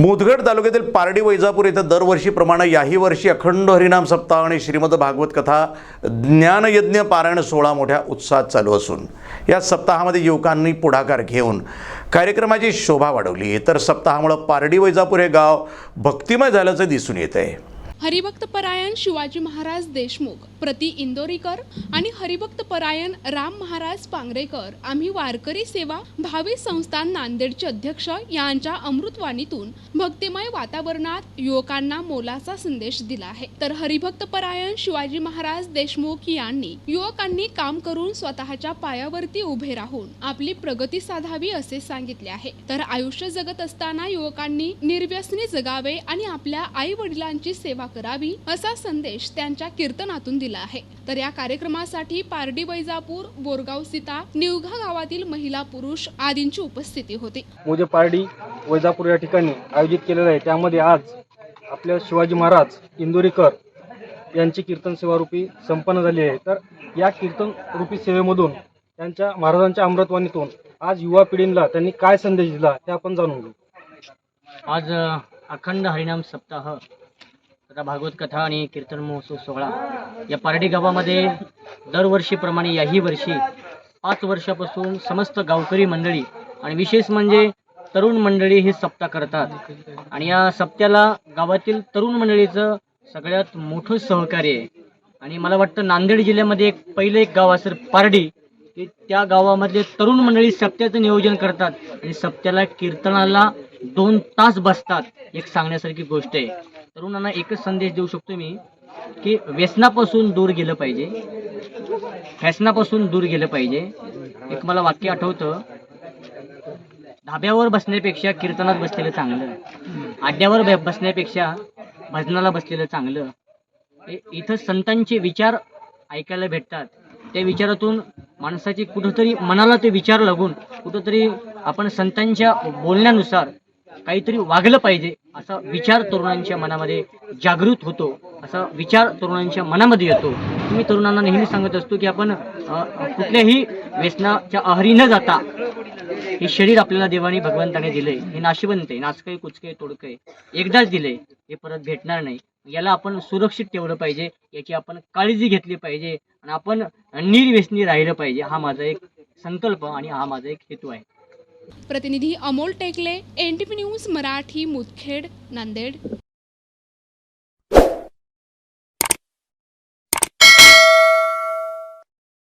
मुदगड तालुक्यातील पारडी वैजापूर येथे दरवर्षीप्रमाणे याही वर्षी अखंड हरिनाम सप्ताह आणि श्रीमद भागवत कथा ज्ञानयज्ञ पारायण सोहळा मोठ्या उत्साहात चालू असून या सप्ताहामध्ये युवकांनी पुढाकार घेऊन कार्यक्रमाची शोभा वाढवली. तर सप्ताहामुळं पारडी वैजापूर हे गाव भक्तिमय झाल्याचं दिसून येत आहे हरिभक्त परायण शिवाजी महाराज देशमुख प्रति इंदोरीकर आणि हरिभक्त परायण राम महाराज पांगरेकर आम्ही वारकरी सेवा भावी संस्थान नांदेडचे अध्यक्ष यांच्या अमृतवाणीतून भक्तिमय वातावरणात युवकांना मोलाचा संदेश दिला आहे. तर हरिभक्त परायण शिवाजी महाराज देशमुख यांनी युवकांनी काम करून स्वतःच्या पायावरती उभे राहून आपली प्रगती साधावी असे सांगितले आहे. तर आयुष्य जगत असताना युवकांनी निर्व्यसनी जगावे आणि आपल्या आई वडिलांची सेवा करावी असा संदेश त्यांच्या कीर्तनातून दिला आहे. तर या कार्यक्रमासाठी पारडी वैजापूर बोरगाव सीता निवघा गावातील महिला पुरुष आदींची उपस्थिती होती. मोजे पारडी वैजापूर या ठिकाणी आयोजित केलेलं आहे. त्यामध्ये आज आपल्या शिवाजी महाराज इंदोरीकर यांची कीर्तन सेवा रूपी संपन्न झाली आहे. तर या कीर्तन रूपी सेवेमधून त्यांच्या महाराजांच्या अमृतवाणीतून आज युवा पिढीला त्यांनी काय संदेश दिला हे आपण जाणून घेऊ. आज अखंड हरिनाम सप्ताह तथा भागवत कथा आणि कीर्तन महोत्सव सोहळा. या पारडी गावामध्ये दरवर्षीप्रमाणे याही वर्षी पाच वर्षापासून समस्त गावकरी मंडळी आणि विशेष म्हणजे तरुण मंडळी ही सप्ताह करतात. आणि या सप्त्याला गावातील तरुण मंडळीचं सगळ्यात मोठं सहकार्य आहे. आणि मला वाटतं नांदेड जिल्ह्यामध्ये एक पहिलं एक गाव असेल पारडी की त्या गावामधले तरुण मंडळी सप्त्याचं नियोजन करतात आणि सप्त्याला कीर्तनाला दोन तास बसतात एक सांगण्यासारखी गोष्ट आहे. तरुणांना एकच संदेश देऊ शकतो मी की व्यसनापासून दूर गेलं पाहिजे. फॅशनापासून दूर गेलं पाहिजे. एक मला वाक्य आठवतं. धाब्यावर बसण्यापेक्षा कीर्तनात बसलेलं चांगलं. आड्यावर बसण्यापेक्षा भजनाला बसलेलं चांगलं. हे इथं संतांचे विचार ऐकायला भेटतात. त्या विचारातून माणसाची कुठंतरी मनाला ते विचार लागून कुठंतरी आपण संतांच्या बोलण्यानुसार काहीतरी वागलं पाहिजे. असा विचार तरुणांच्या मनामध्ये जागृत होतो असा विचार तरुणांच्या मनामध्ये येतो. मी तरुणांना नेहमी सांगत असतो की आपण कुठल्याही व्यसनाच्या आहारी न जाता हे शरीर आपल्याला देवाने भगवंताने दिलंय. हे नाशिवंत आहे नाचकय कुचकय तोडकय. एकदाच दिलंय हे परत भेटणार नाही. याला आपण सुरक्षित ठेवलं पाहिजे याची आपण काळजी घेतली पाहिजे आणि आपण निर्व्यसनी राहिलं पाहिजे. हा माझा एक संकल्प आणि हा माझा एक हेतू आहे. प्रतिनिधी Amol Tekale N T news Marathi Mudkhed Nanded.